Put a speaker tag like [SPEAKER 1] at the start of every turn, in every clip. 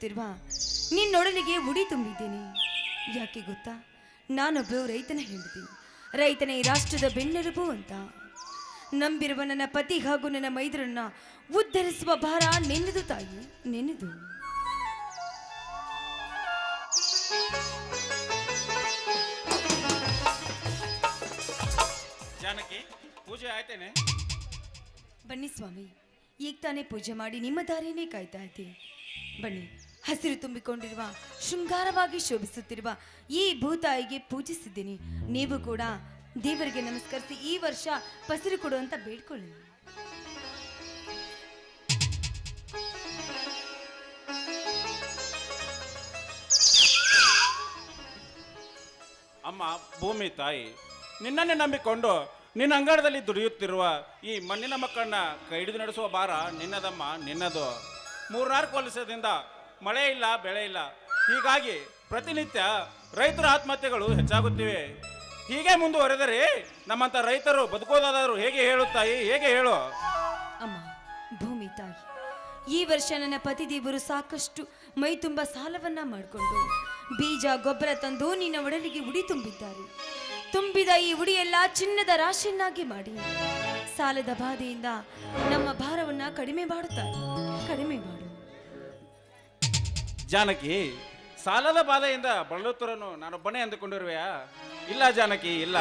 [SPEAKER 1] ಶೋಭಿಸುತ್ತಿರುವ ನಿನ್ನೊಡಲಿಗೆ ಉಡಿ ತುಂಬಿದ್ದೇನೆ. ಯಾಕೆ ಗೊತ್ತಾ? ನಾನೊಬ್ಬ ರೈತನ ಹೇಳಿದೆ ರೈತನೇ ರಾಷ್ಟ್ರದ ಬೆನ್ನೆಲುಬು ಅಂತ. ನಂಬಿರುವ ನನ್ನ ಪತಿ ಹಾಗೂ ನನ್ನ ಮೈದರನ್ನ ಉದ್ಧರಿಸುವ ಭಾರ ನೆನೆದು ತಾಯಿ ನೆನೆದು.
[SPEAKER 2] ಜಾನಕಿ ಪೂಜೆ ಆಯ್ತೇನೆ?
[SPEAKER 1] ಬನ್ನಿ ಸ್ವಾಮಿ ಈಗ ತಾನೇ ಪೂಜೆ ಮಾಡಿ ನಿಮ್ಮ ದಾರಿನೇ ಕಾಯ್ತಾ ಇದ್ದೀನಿ. ಬನ್ನಿ. ಹಸಿರು ತುಂಬಿಕೊಂಡಿರುವ, ಶೃಂಗಾರವಾಗಿ ಶೋಭಿಸುತ್ತಿರುವ ಈ ಭೂತಾಯಿಗೆ ಪೂಜಿಸಿದ್ದೀನಿ. ನೀವು ಕೂಡ ದೇವರಿಗೆ ನಮಸ್ಕರಿಸಿ ಈ ವರ್ಷ ಪಸಿರು ಕೊಡು ಅಂತ ಬೇಡ್ಕೊಳ್ಳಿ.
[SPEAKER 2] ಅಮ್ಮ, ಭೂಮಿ ತಾಯಿ, ನಿನ್ನನ್ನೇ ನಂಬಿಕೊಂಡು ನಿನ್ನ ಅಂಗಳದಲ್ಲಿ ದುಡಿಯುತ್ತಿರುವ ಈ ಮಣ್ಣಿನ ಮಕ್ಕಳನ್ನ ಕೈ ಹಿಡಿದು ನಡೆಸುವ ಭಾರ ನಿನ್ನದಮ್ಮ, ನಿನ್ನದು. ಮೂರ್ನಾಲ್ಕು ವರ್ಷದಿಂದ ಮಳೆ ಇಲ್ಲ, ಬೆಳೆ ಇಲ್ಲ. ಹೀಗಾಗಿ ಪ್ರತಿನಿತ್ಯ ರೈತರ ಆತ್ಮಹತ್ಯೆಗಳು ಹೆಚ್ಚಾಗುತ್ತಿವೆ. ಹೀಗೆ ಮುಂದುವರೆದರೆ ನಮ್ಮಂತ ರೈತರು ಬದುಕೋದಾದರೂ ಹೇಗೆ ಹೇಳುತ್ತಾಯಿ ಹೇಗೆ ಹೇಳು?
[SPEAKER 1] ಅಮ್ಮ, ಭೂಮಿ ತಾಯಿ, ಈ ವರ್ಷ ನನ್ನ ಪತಿದೇವರು ಸಾಕಷ್ಟು ಮೈ ತುಂಬ ಸಾಲವನ್ನ ಮಾಡಿಕೊಂಡು ಬೀಜ, ಗೊಬ್ಬರ ತಂದು ನಿನ್ನ ಒಡಲಿಗೆ ಉಡಿ ತುಂಬಿದ್ದಾರೆ. ತುಂಬಿದ ಈ ಉಡಿಯೆಲ್ಲ ಚಿನ್ನದ ರಾಶಿಯನ್ನಾಗಿ ಮಾಡಿ. ಸಾಲದ ಬಾಧೆಯಿಂದ ನಮ್ಮ ಭಾರವನ್ನ ಕಡಿಮೆ ಮಾಡುತ್ತಾರೆ. ಕಡಿಮೆ ಮಾಡು.
[SPEAKER 2] ಜಾನಕಿ, ಸಾಲದ ಬಾಧೆಯಿಂದ ಬಳಲುತ್ತರನು ನಾನೊಬ್ಬನೇ ಅಂದುಕೊಂಡಿರುವೆಯಾ? ಇಲ್ಲ ಜಾನಕಿ, ಇಲ್ಲ.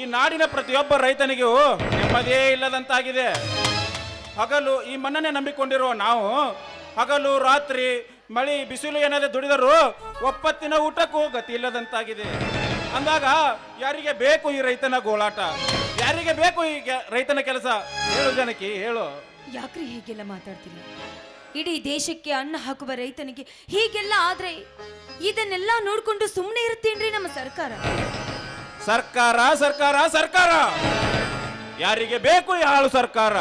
[SPEAKER 2] ಈ ನಾಡಿನ ಪ್ರತಿಯೊಬ್ಬ ರೈತನಿಗೂ ನೆಮ್ಮದಿಯೇ ಇಲ್ಲದಂತಾಗಿದೆ. ಹಗಲು ಈ ಮಣ್ಣನ್ನೇ ನಂಬಿಕೊಂಡಿರುವ ನಾವು, ಹಗಲು, ರಾತ್ರಿ, ಮಳಿ, ಬಿಸಿಲು ಏನಾದರೂ ದುಡಿದರೂ ಒಪ್ಪತ್ತಿನ ಊಟಕ್ಕೂ ಗತಿ ಇಲ್ಲದಂತಾಗಿದೆ. ಅಂದಾಗ ಯಾರಿಗೆ ಬೇಕು ಈ ರೈತನ ಗೋಳಾಟ? ಯಾರಿಗೆ ಬೇಕು ಈ ರೈತನ ಕೆಲಸ? ಹೇಳು ಜಾನಕಿ, ಹೇಳು.
[SPEAKER 1] ಯಾಕ್ರಿ ಹೀಗೆಲ್ಲ ಮಾತಾಡ್ತೀರಿ? ಇಡೀ ದೇಶಕ್ಕೆ ಅನ್ನ ಹಾಕುವ ರೈತನಿಗೆ ಹೀಗೆಲ್ಲ ಆದ್ರೆ ಇದನ್ನೆಲ್ಲ ನೋಡ್ಕೊಂಡು ಸುಮ್ಮನೆ ಇರುತ್ತೇನ್ರಿ ನಮ್ಮ ಸರ್ಕಾರ?
[SPEAKER 2] ಸರ್ಕಾರ ಸರ್ಕಾರ ಸರ್ಕಾರ! ಯಾರಿಗೆ ಬೇಕು ಈ ಹಾಳು ಸರ್ಕಾರ?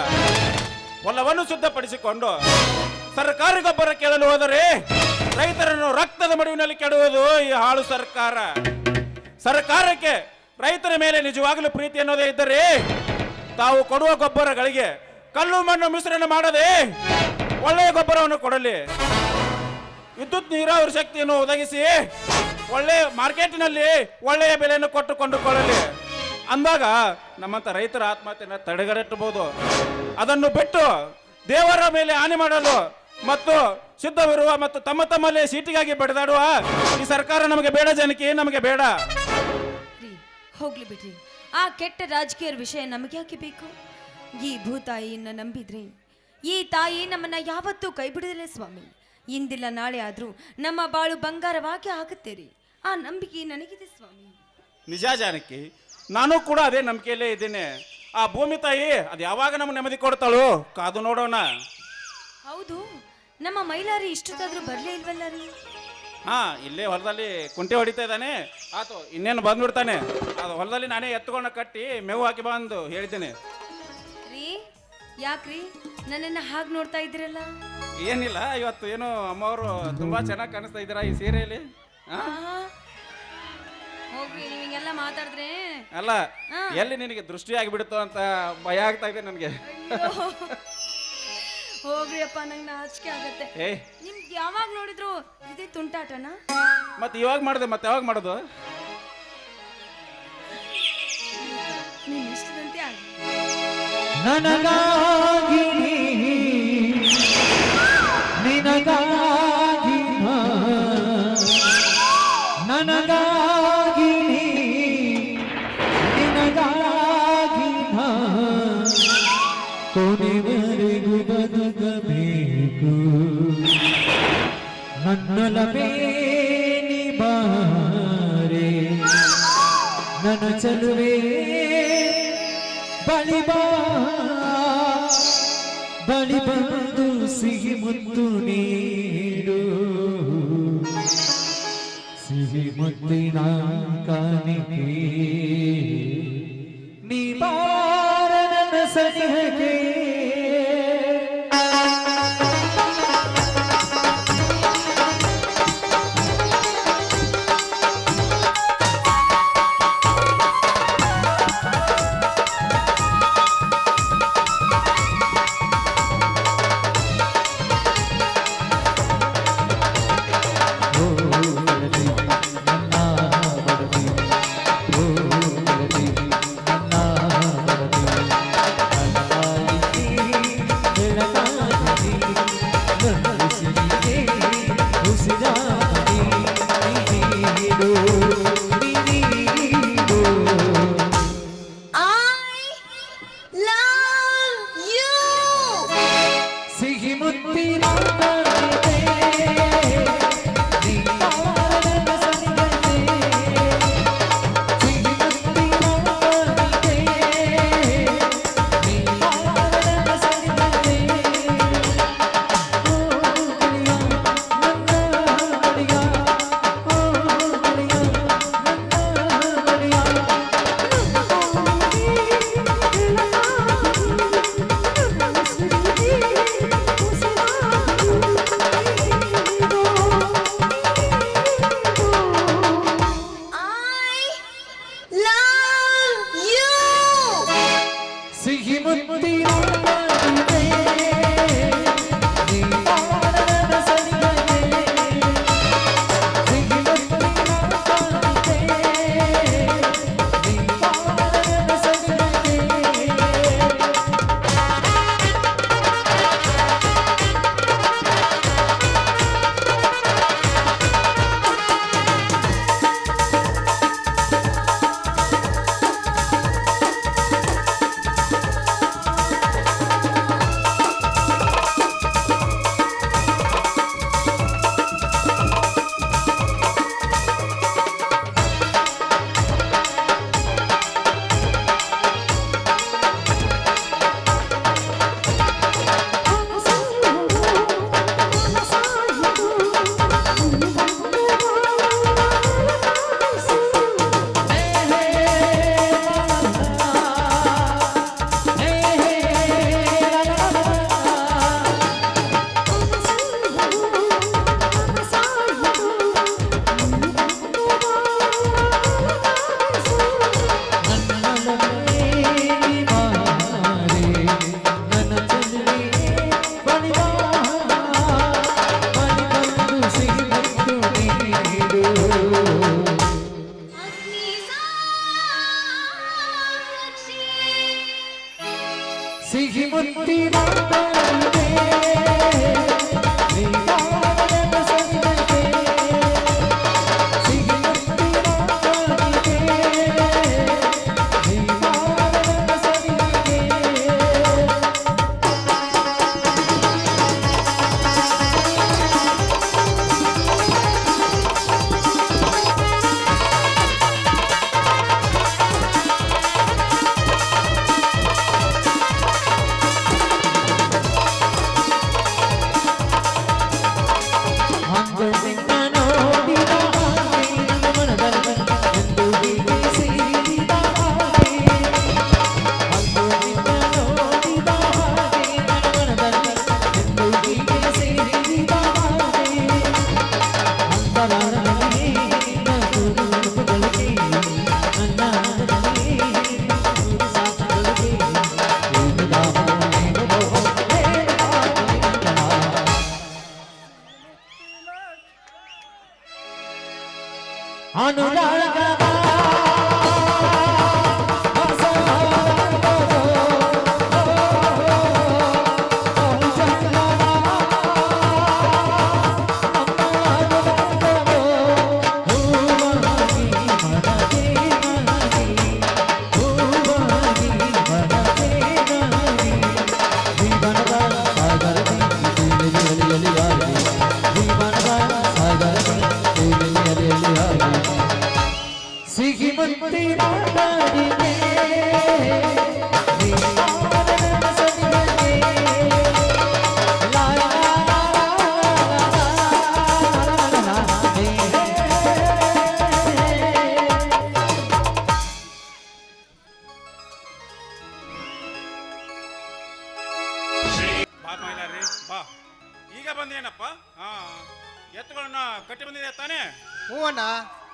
[SPEAKER 2] ಹೊಲವನ್ನು ಶುದ್ಧಪಡಿಸಿಕೊಂಡು ಸರ್ಕಾರಿ ಗೊಬ್ಬರ ಕೇಳಲು ಹೋದರೆ ರೈತರನ್ನು ರಕ್ತದ ಮಡುವಿನಲ್ಲಿ ಕೆಡುವುದು ಈ ಹಾಳು ಸರ್ಕಾರ. ಸರ್ಕಾರಕ್ಕೆ ರೈತರ ಮೇಲೆ ನಿಜವಾಗಲೂ ಪ್ರೀತಿ ಅನ್ನೋದೇ ಇದ್ದರೆ ತಾವು ಕೊಡುವ ಗೊಬ್ಬರಗಳಿಗೆ ಕಲ್ಲು ಮಣ್ಣು ಮಿಶ್ರಣ ಮಾಡದೆ ಒಳ್ಳೆಯ ಗೊಬ್ಬರವನ್ನು ಕೊಡಲಿ. ವಿದ್ಯುತ್ ನೀರಾವರಿ ಶಕ್ತಿಯನ್ನು ಒದಗಿಸಿ ಒಳ್ಳೆಯ ಮಾರ್ಕೆಟಿನಲ್ಲಿ ಒಳ್ಳೆಯ ಬೆಲೆಯನ್ನು ಕೊಟ್ಟು ಕೊಂಡುಕೊಳ್ಳಲಿ ಅಂದಾಗ ನಮ್ಮಂಥ ರೈತರ ಆತ್ಮಹತ್ಯೆಯನ್ನು ತಡೆಗಟ್ಟಬಹುದು. ಅದನ್ನು ಬಿಟ್ಟು ದೇವರ ಮೇಲೆ ಹಾನಿ ಮಾಡಲು ಮತ್ತು ಸಿದ್ಧವಿರುವ ಮತ್ತು ತಮ್ಮ ತಮ್ಮಲ್ಲಿ ಸೀಟಿಗಾಗಿ ಬಡಿದಾಡುವ ಈ ಸರ್ಕಾರ ನಮಗೆ ಬೇಡ ಜನಕ್ಕೆ, ನಮಗೆ ಬೇಡ.
[SPEAKER 1] ಹೋಗ್ಲಿ ಬಿಡ್ರಿ. ಆ ಕೆಟ್ಟ ರಾಜಕೀಯ ವಿಷಯ ನಮಗೆ ಯಾಕೆ ಬೇಕು? ಈ ಭೂತಾಯಿಯನ್ನ ನಂಬಿದ್ರೆ ಈ ತಾಯಿ ನಮ್ಮನ್ನ ಯಾವತ್ತೂ ಕೈ ಬಿಡದಿಲ್ಲ ಸ್ವಾಮಿ. ಇಂದಿಲ್ಲ ನಾಳೆ ಆದ್ರೂ ನಮ್ಮ ಬಾಳು ಬಂಗಾರವಾಗಿ ಆಗುತ್ತೆ ರೀ ಆ ನಂಬಿಕೆ ನನಗಿದೆ ಸ್ವಾಮಿ.
[SPEAKER 2] ನಿಜ ಜಾನಕಿ ನಾನು ಕೂಡ ಅದೇ ನಂಬಿಕೆಯಲ್ಲೇ ಇದ್ದೇನೆ. ಆ ಭೂಮಿ ತಾಯಿ ಅದು ಯಾವಾಗ ನಮ್ಗೆ ನೆಮ್ಮದಿ ಕೊಡ್ತಾಳು? ಕಾದು ನೋಡೋಣ.
[SPEAKER 1] ಹೌದು ನಮ್ಮ ಮೈಲಾರಿ ಇಷ್ಟೊತ್ತಾದ್ರೂ ಬರಲೇ ಇಲ್ವಲ್ಲ ರೀ?
[SPEAKER 2] ಹಾ ಇಲ್ಲೇ ಹೊಲದಲ್ಲಿ ಕುಂಟೆ ಹೊಡಿತಾ ಇದ್ದಾನೆ. ಆತು ಇನ್ನೇನು ಬಂದ್ಬಿಡ್ತಾನೆ. ಅದು ಹೊಲದಲ್ಲಿ ನಾನೇ ಎತ್ಕೊಂಡು ಕಟ್ಟಿ ಮೇವು ಹಾಕಿ ಬಂದು ಹೇಳ್ತೀನಿ
[SPEAKER 1] ರೀ ಯಾಕ್ರಿ? ನನ್ನನ್ನ ಹಾಗೆ ನೋಡ್ತಾ ಇದ್ದೀರಲ್ಲ?
[SPEAKER 2] ಏನಿಲ್ಲ ಇವತ್ತು ಏನು ಅಮ್ಮವರು ತುಂಬಾ ಚೆನ್ನಾಗಿ ಕಾಣಿಸ್ತಾ ಇದ್ದೀರಾ ಈ ಸೀರೆಯಲ್ಲಿ? ಹಾ?
[SPEAKER 1] ಆಹಾ. ಹೋಗ್ರಿ ನೀವು ಹಿಂಗೆಲ್ಲ ಮಾತಾಡಿದ್ರೆ.
[SPEAKER 2] ಅಲ್ಲ
[SPEAKER 1] ಹಾ.
[SPEAKER 2] ಎಲ್ಲಿ ನಿನಗೆ ದೃಷ್ಟಿ ಆಗಿಬಿಡುತ್ತೋ ಅಂತ ಭಯ ಆಗ್ತಾ ಇದೆ ನನಗೆ.
[SPEAKER 1] ಹೋಗ್ರಿ ಅಪ್ಪ ನಂಗೆ ನಾಚಿಕೆ ಆಗತ್ತೆ.
[SPEAKER 2] ಏ
[SPEAKER 1] ನಿಮ್ಗೆ ಯಾವಾಗ ನೋಡಿದ್ರು ಇದೇ ತುಂಟಾಟನಾ?
[SPEAKER 2] ಮತ್ತೆ ಇವಾಗ ಮಾಡಿದೆ ಮತ್ತೆ ಯಾವಾಗ ಮಾಡೋದು?
[SPEAKER 3] ನನಗಾಗಿ ನಿನಗಾಗಿ ನನಗಾಗಿ ನಿನಗಾಗಿ ಕೊನೆವರೆಗೂ ಬದುಕಬೇಕು. ನನ್ನೊಲವೇ ನೀ ಬಾರೆ. ನನ್ನ ಚಲುವೆ ಬಳಿ ಬಾ. ಬಳಿ ಬಂದು ಸಿಹಿ ಮುತ್ತು ನೀಡು. ಸಿಹಿ ಮುತ್ತಿನ ಕಾಣಿಕೆ ನೀ ಬಾರ ನನ್ನ ಸನಿಹಕ್ಕೆ. ಸಿಹಿ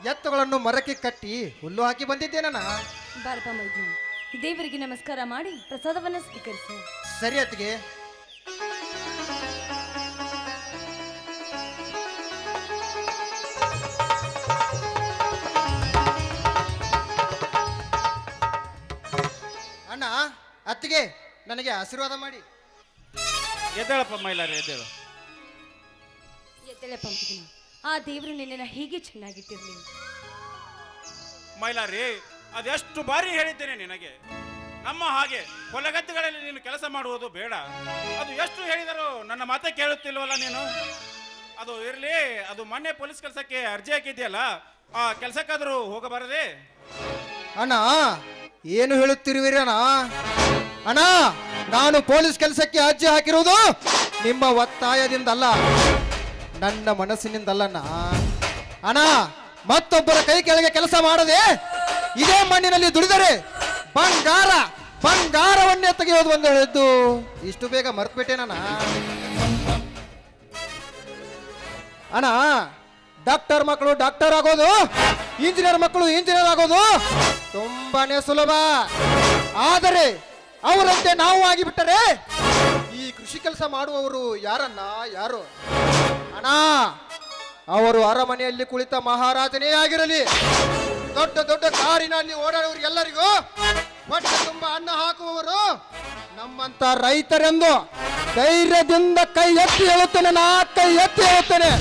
[SPEAKER 2] ಎತ್ತುಗಳನ್ನು
[SPEAKER 4] ಮರಕ್ಕೆ ಕಟ್ಟಿ ಹುಲ್ಲು ಹಾಕಿ
[SPEAKER 1] ಬಾರಪ್ಪ ಮೈದು ದೇವರಿಗೆ ನಮಸ್ಕಾರ ಮಾಡಿ ಪ್ರಸಾದವನ್ನ ಸ್ವೀಕರಿಸಿ.
[SPEAKER 4] ಸರಿ ಅತ್ತಿಗೆ. ಅಣ್ಣ ಅತ್ತಿಗೆ ನನಗೆ ಆಶೀರ್ವಾದ ಮಾಡಿ.
[SPEAKER 2] ಎದ್ದೇಳಪ್ಪ ಮೈಲಾರಿ ಎದ್ದೇಳು.
[SPEAKER 1] ಎದ್ದೇಳಪ್ಪ ಮೈದುನ ಆ ದೇವರು ನಿನ್ನನ್ನು ಹೀಗೆ ಚೆನ್ನಾಗಿಟ್ಟಿರ್ಲಿ.
[SPEAKER 2] ಮೈಲಾರಿ ಅದೆಷ್ಟು ಬಾರಿ ಹೇಳಿದ್ದೇನೆ ನಿನಗೆ. ನಮ್ಮ ಹಾಗೆ ಹೊಲಗದ್ದೆಗಳಲ್ಲಿ ನೀನು ಕೆಲಸ ಮಾಡುವುದು ಬೇಡ. ಅದು ಎಷ್ಟು ಹೇಳಿದರೂ ನನ್ನ ಮಾತೆ ಕೇಳುತ್ತಿಲ್ವಲ್ಲ ನೀನು? ಅದು ಇರಲಿ ಅದು ಮೊನ್ನೆ ಪೊಲೀಸ್ ಕೆಲಸಕ್ಕೆ ಅರ್ಜಿ ಹಾಕಿದ್ಯಲ್ಲ ಆ ಕೆಲಸಕ್ಕಾದರೂ ಹೋಗಬಾರದೆ?
[SPEAKER 4] ಅಣ್ಣ ಏನು ಹೇಳುತ್ತಿರುವಿರಿ ಅಣ್ಣ? ಅಣ್ಣ ನಾನು ಪೊಲೀಸ್ ಕೆಲಸಕ್ಕೆ ಅರ್ಜಿ ಹಾಕಿರುವುದು ನಿಮ್ಮ ಒತ್ತಾಯದಿಂದಲ್ಲ. ನನ್ನ ಮನಸ್ಸಿನಿಂದಲ್ಲಣ್ಣ ಅಣ್ಣ, ಮತ್ತೊಬ್ಬರ ಕೈ ಕೆಳಗೆ ಕೆಲಸ ಮಾಡದೆ ಇದೇ ಮಣ್ಣಿನಲ್ಲಿ ದುಡಿದರೆ ಬಂಗಾರ, ಬಂಗಾರವನ್ನೇ ತೆಗೆಯೋದು ಒಂದು ಹೇಳಿದ್ದು. ಇಷ್ಟು ಬೇಗ ಮರ್ತ್ಬಿಟ್ಟೇನಣ್ಣ ಅಣ್ಣ, ಡಾಕ್ಟರ್ ಮಕ್ಕಳು ಡಾಕ್ಟರ್ ಆಗೋದು, ಇಂಜಿನಿಯರ್ ಮಕ್ಕಳು ಇಂಜಿನಿಯರ್ ಆಗೋದು ತುಂಬಾನೇ ಸುಲಭ. ಆದರೆ ಅವರಂತೆ ನಾವು ಆಗಿಬಿಟ್ಟರೆ ಈ ಕೃಷಿ ಕೆಲಸ ಮಾಡುವವರು ಯಾರನ್ನ? ಯಾರು? ಅಣ್ಣ, ಅವರು ಅರಮನೆಯಲ್ಲಿ ಕುಳಿತ ಮಹಾರಾಜನೇ ಆಗಿರಲಿ. ದೊಡ್ಡ ದೊಡ್ಡ ಕಾರಿನಲ್ಲಿ ಓಡಾಡುವವರು ಎಲ್ಲರಿಗೂ ಹೊಟ್ಟೆ ತುಂಬ ಅನ್ನ ಹಾಕುವವರು ನಮ್ಮಂತ ರೈತರೆಂದು ಧೈರ್ಯದಿಂದ ಕೈ ಎತ್ತಿ ಹೇಳುತ್ತೇನೆ, ನಾ ಕೈ ಎತ್ತಿ ಹೇಳುತ್ತೇನೆ.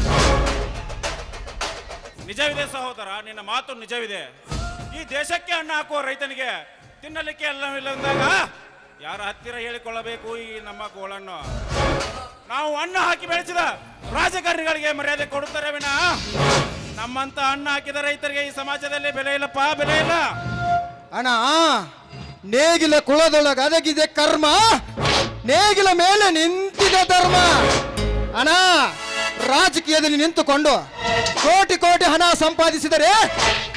[SPEAKER 2] ನಿಜವಿದೆ ಸಹೋದರ, ನಿನ್ನ ಮಾತು ನಿಜವಿದೆ. ಈ ದೇಶಕ್ಕೆ ಅನ್ನ ಹಾಕುವ ರೈತನಿಗೆ ತಿನ್ನಲಿಕ್ಕೆ ಎಲ್ಲವಿಲ್ಲದಾಗ ಯಾರ ಹತ್ತಿರ ಹೇಳಿಕೊಳ್ಳಬೇಕು ಈ ನಮ್ಮ ಗೋಳನ್ನು? ನಾವು ಅನ್ನ ಹಾಕಿ ಬೆಳೆಸಿದ ರಾಜಕಾರಣಿಗಳಿಗೆ ಮರ್ಯಾದೆ ಕೊಡುತ್ತಾರೆ ವಿನ. ನಮ್ಮಂತ ಅನ್ನ ಹಾಕಿದ ರೈತರಿಗೆ ಈ ಸಮಾಜದಲ್ಲಿ ಬೆಲೆ ಇಲ್ಲಪ್ಪ, ಬೆಲೆ ಇಲ್ಲ.
[SPEAKER 4] ಅಣ್ಣ, ನೇಗಿಲ ಕುಳದೊಳಗ ಅದಗಿದೆ ಕರ್ಮ, ನೇಗಿಲ ಮೇಲೆ ನಿಂತಿದೆ ಧರ್ಮ. ಅಣ್ಣ, ರಾಜಕೀಯದಲ್ಲಿ ನಿಂತುಕೊಂಡು ಕೋಟಿ ಕೋಟಿ ಹಣ ಸಂಪಾದಿಸಿದರೆ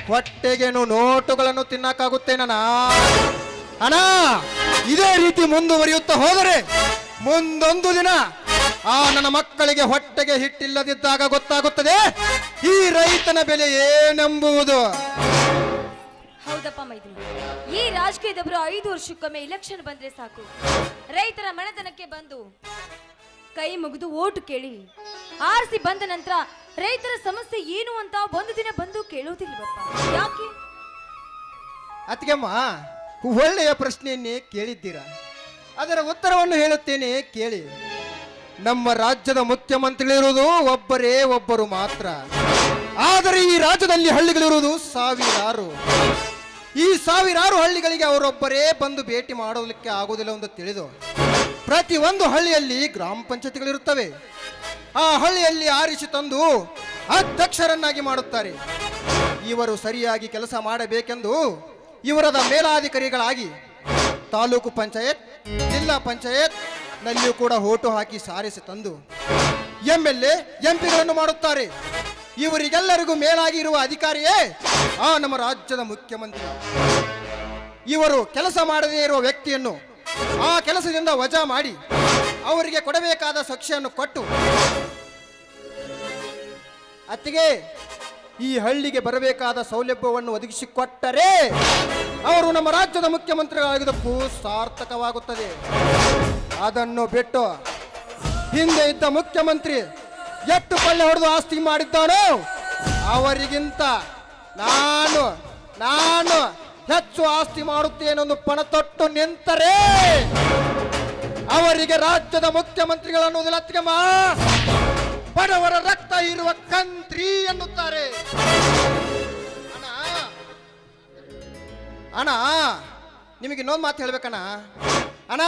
[SPEAKER 4] ಹೊಟ್ಟೆಗೇನು ನೋಟುಗಳನ್ನು ತಿನ್ನಕ್ಕಾಗುತ್ತೇನಣ್ಣ ಅಣ್ಣ ಇದೇ ರೀತಿ ಮುಂದುವರಿಯುತ್ತಾ ಹೋದರೆ ಮುಂದೊಂದು ದಿನ ಆ ನನ್ನ ಮಕ್ಕಳಿಗೆ ಹೊಟ್ಟೆಗೆ ಹಿಟ್ಟಿಲ್ಲದಿದ್ದಾಗ ಗೊತ್ತಾಗುತ್ತದೆ ಈ ರೈತನ ಬೆಲೆ ಏನೆಂಬುದು
[SPEAKER 1] ಹೌದಪ್ಪ ಮೈದ್ರಿ ಈ ರಾಜಕೀಯದವರು ಐದು ವರ್ಷಕ್ಕೊಮ್ಮೆ ಇಲೆಕ್ಷನ್ ಬಂದ್ರೆ ಸಾಕು. ರೈತರ ಮನೆತನಕ್ಕೆ ಬಂದು ಕೈ ಮುಗಿದು ಓಟು ಕೇಳಿ ಆರಿಸಿ ಬಂದ ನಂತರ ರೈತರ ಸಮಸ್ಯೆ ಏನು ಅಂತ ಒಂದು ದಿನ ಬಂದು ಕೇಳೋದಿಲ್ವಪ್ಪ. ಯಾಕೆ?
[SPEAKER 4] ಅತ್ತಿಗೆಮ್ಮ ಒಳ್ಳೆಯ ಪ್ರಶ್ನೆಯನ್ನೇ ಕೇಳಿದ್ದೀರಾ? ಅದರ ಉತ್ತರವನ್ನು ಹೇಳುತ್ತೇನೆ, ಕೇಳಿ. ನಮ್ಮ ರಾಜ್ಯದ ಮುಖ್ಯಮಂತ್ರಿಗಳಿರುವುದು ಒಬ್ಬರೇ ಒಬ್ಬರು ಮಾತ್ರ. ಆದರೆ ಈ ರಾಜ್ಯದಲ್ಲಿ ಹಳ್ಳಿಗಳಿರುವುದು ಸಾವಿರಾರು. ಈ ಸಾವಿರಾರು ಹಳ್ಳಿಗಳಿಗೆ ಅವರೊಬ್ಬರೇ ಬಂದು ಭೇಟಿ ಮಾಡೋದಕ್ಕೆ ಆಗುವುದಿಲ್ಲ ಎಂದು ತಿಳಿದು, ಪ್ರತಿ ಒಂದು ಹಳ್ಳಿಯಲ್ಲಿ ಗ್ರಾಮ ಪಂಚಾಯತಿಗಳಿರುತ್ತವೆ. ಆ ಹಳ್ಳಿಯಲ್ಲಿ ಆರಿಸಿ ತಂದು ಅಧ್ಯಕ್ಷರನ್ನಾಗಿ ಮಾಡುತ್ತಾರೆ. ಇವರು ಸರಿಯಾಗಿ ಕೆಲಸ ಮಾಡಬೇಕೆಂದು ಇವರದ ಮೇಲಾಧಿಕಾರಿಗಳಾಗಿ ತಾಲೂಕು ಪಂಚಾಯತ್, ಜಿಲ್ಲಾ ಪಂಚಾಯತ್ ನಲ್ಲಿಯೂ ಕೂಡ ಓಟು ಹಾಕಿ ಸಾರಿಸಿ ತಂದು ಎಂ ಎಲ್ ಎ ಎಂ ಪಿಗಳನ್ನು ಮಾಡುತ್ತಾರೆ. ಇವರಿಗೆಲ್ಲರಿಗೂ ಮೇಲಾಗಿ ಇರುವ ಅಧಿಕಾರಿಯೇ ಆ ನಮ್ಮ ರಾಜ್ಯದ ಮುಖ್ಯಮಂತ್ರಿ. ಇವರು ಕೆಲಸ ಮಾಡದೇ ಇರುವ ವ್ಯಕ್ತಿಯನ್ನು ಆ ಕೆಲಸದಿಂದ ವಜಾ ಮಾಡಿ ಅವರಿಗೆ ಕೊಡಬೇಕಾದ ಶಿಕ್ಷೆಯನ್ನು ಕೊಟ್ಟು ಅತ್ತಿಗೆ ಈ ಹಳ್ಳಿಗೆ ಬರಬೇಕಾದ ಸೌಲಭ್ಯವನ್ನು ಒದಗಿಸಿಕೊಟ್ಟರೆ ಅವರು ನಮ್ಮ ರಾಜ್ಯದ ಮುಖ್ಯಮಂತ್ರಿಗಳಾಗಿದ್ದಕ್ಕೂ ಸಾರ್ಥಕವಾಗುತ್ತದೆ. ಅದನ್ನು ಬಿಟ್ಟು ಹಿಂದೆ ಇದ್ದ ಮುಖ್ಯಮಂತ್ರಿ ಎಷ್ಟು ಪಳ್ಳೆ ಹೊಡೆದು ಆಸ್ತಿ ಮಾಡಿದ್ದಾನೋ ಅವರಿಗಿಂತ
[SPEAKER 3] ನಾನು ನಾನು ಹೆಚ್ಚು ಆಸ್ತಿ ಮಾಡುತ್ತೇನೆಂದು ಪಣ ತೊಟ್ಟು ನಿಂತರೆ ಅವರಿಗೆ ರಾಜ್ಯದ ಮುಖ್ಯಮಂತ್ರಿಗಳನ್ನು ಅತ್ತಿಗೆಮ್ಮ ಬಡವರ ರಕ್ತ ಇರುವ ಕಂತ್ರಿ ಎನ್ನುತ್ತಾರೆ. ಅಣ್ಣ ಅಣ್ಣ, ನಿಮಗೆ ಇನ್ನೊಂದು ಮಾತು ಹೇಳ್ಬೇಕಣ್ಣ. ಅಣ್ಣ,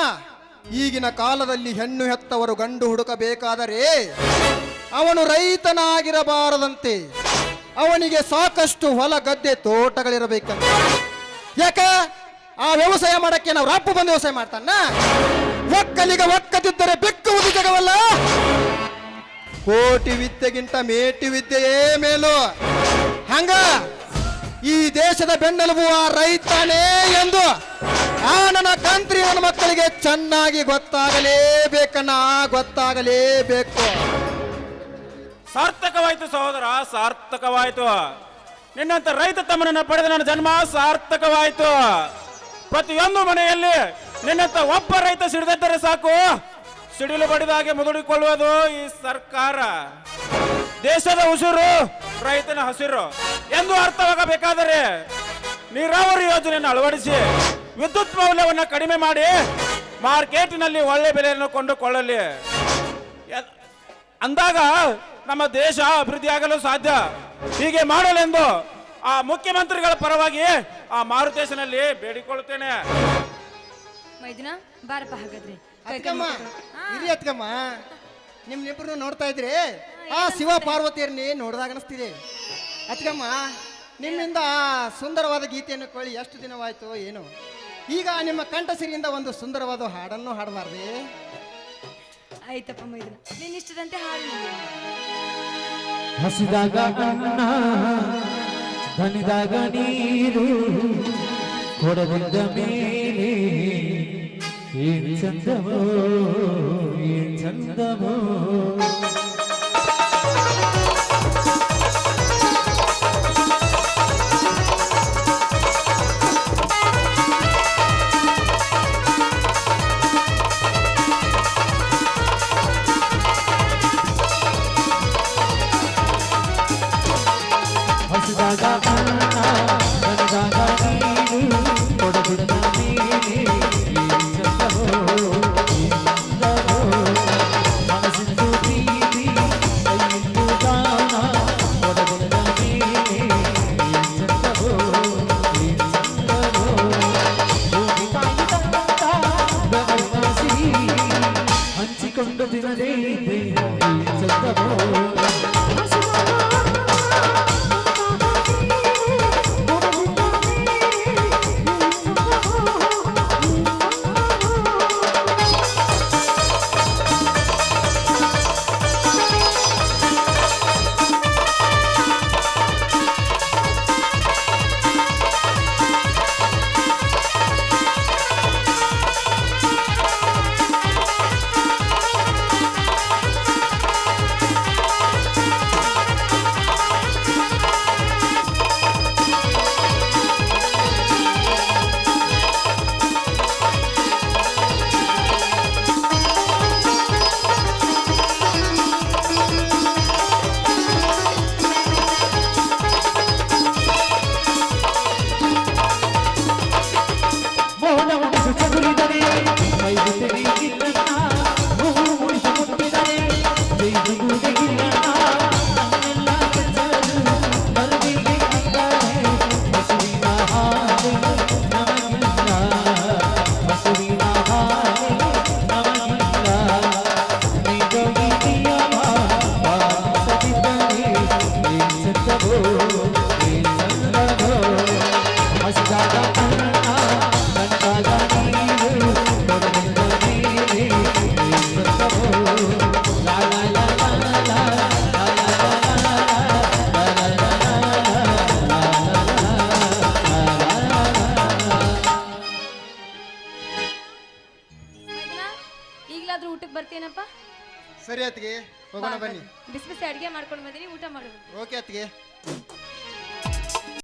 [SPEAKER 3] ಈಗಿನ ಕಾಲದಲ್ಲಿ ಹೆಣ್ಣು ಹೆತ್ತವರು ಗಂಡು ಹುಡುಕಬೇಕಾದರೆ ಅವನು ರೈತನಾಗಿರಬಾರದಂತೆ. ಅವನಿಗೆ ಸಾಕಷ್ಟು ಹೊಲ, ಗದ್ದೆ, ತೋಟಗಳಿರಬೇಕಂತ. ಯಾಕೆ? ಆ ವ್ಯವಸಾಯ ಮಾಡಕ್ಕೆ ನಾವು ರಾಪು ಬಂದು ವ್ಯವಸಾಯ ಮಾಡ್ತಾನ. ಒಕ್ಕಲಿಗ ಒಕ್ಕದಿದ್ದರೆ ಬೆಕ್ಕುವುದು ಜಗವಲ್ಲ. ಕೋಟಿ ವಿದ್ಯೆಗಿಂತ ಮೇಟಿ ವಿದ್ಯೆಯೇ ಮೇಲು? ಹಂಗ ಈ ದೇಶದ ಬೆನ್ನೆಲುಬು ಆ ರೈತನೇ ಎಂದು ಆ ನನ್ನ ಕಂತ್ರಿ ನನ್ನ ಮಕ್ಕಳಿಗೆ ಚೆನ್ನಾಗಿ ಗೊತ್ತಾಗಲೇಬೇಕನ್ನ ಗೊತ್ತಾಗಲೇಬೇಕು.
[SPEAKER 2] ಸಾರ್ಥಕವಾಯ್ತು ಸಹೋದರ, ಸಾರ್ಥಕವಾಯ್ತು. ನಿನ್ನಂತ ರೈತ ತಮ್ಮನನ್ನ ಪಡೆದ ನನ್ನ ಜನ್ಮ ಸಾರ್ಥಕವಾಯ್ತು. ಪ್ರತಿಯೊಂದು ಮನೆಯಲ್ಲಿ ನಿನ್ನಂತ ಒಬ್ಬ ರೈತ ಸಿಡಿದಿದ್ದರೆ ಸಾಕು. ಸಿಡಿಲು ಬಡಿದ ಹಾಗೆ ಮುದುಡಿಕೊಳ್ಳುವುದು ಈ ಸರ್ಕಾರ. ದೇಶದ ಉಸಿರು, ರೈತನ ಹಸಿರು. ಎಂದು ಅರ್ಥವಾಗಬೇಕಾದರೆ ನೀರಾವರಿ ಯೋಜನೆಯನ್ನು ಅಳವಡಿಸಿ ವಿದ್ಯುತ್ ಮೌಲ್ಯವನ್ನು ಕಡಿಮೆ ಮಾಡಿ ಮಾರ್ಕೆಟ್ನಲ್ಲಿ ಒಳ್ಳೆ ಬೆಲೆಯನ್ನು ಕೊಂಡುಕೊಳ್ಳಲಿ. ಅಂದಾಗ ನಮ್ಮ ದೇಶ ಅಭಿವೃದ್ಧಿಯಾಗಲು ಸಾಧ್ಯ. ಹೀಗೆ ಮಾಡಲೆಂದು ಆ ಮುಖ್ಯಮಂತ್ರಿಗಳ ಪರವಾಗಿ ಆ ಮಾರುತೇಶನಲ್ಲಿ ಬೇಡಿಕೊಳ್ಳುತ್ತೇನೆ.
[SPEAKER 1] ಬಾರಪ್ಪ ಹಾಗಾದ್ರೆ.
[SPEAKER 3] ಅತ್ಕಮ್ಮ. ಇರಿ ಅತ್ಕಮ್ಮ. ನಿಮ್ನಿಬ್ರು ನೋಡ್ತಾ ಇದ್ರಿ? ಆ ಶಿವ ಪಾರ್ವತಿಯರ್ನೇ ನೋಡ್ದಾಗ ಅನಿಸ್ತಿದೆ. ಅತ್ಕಮ್ಮ ನಿಮ್ಮಿಂದ ಆ ಸುಂದರವಾದ ಗೀತೆಯನ್ನು ಕೇಳಿ ಎಷ್ಟು ದಿನವಾಯಿತು ಏನು? ಈಗ ನಿಮ್ಮ ಕಂಠಸಿರಿಯಿಂದ ಒಂದು ಸುಂದರವಾದ ಹಾಡನ್ನು ಹಾಡಬಾರ್ದೆ.
[SPEAKER 1] ಆಯ್ತಪ್ಪ ಮೈದಿನ ನೀನ್ ಇಷ್ಟದಂತೆ ಹಾಡು
[SPEAKER 5] ಹಸಿದಾಗ ಅನ್ನ ದನಿದಾಗ ನೀರು ಕೊಡಬಂದ ಮೇಲೆ
[SPEAKER 1] ఏం చందమో
[SPEAKER 3] ఏం చందమో.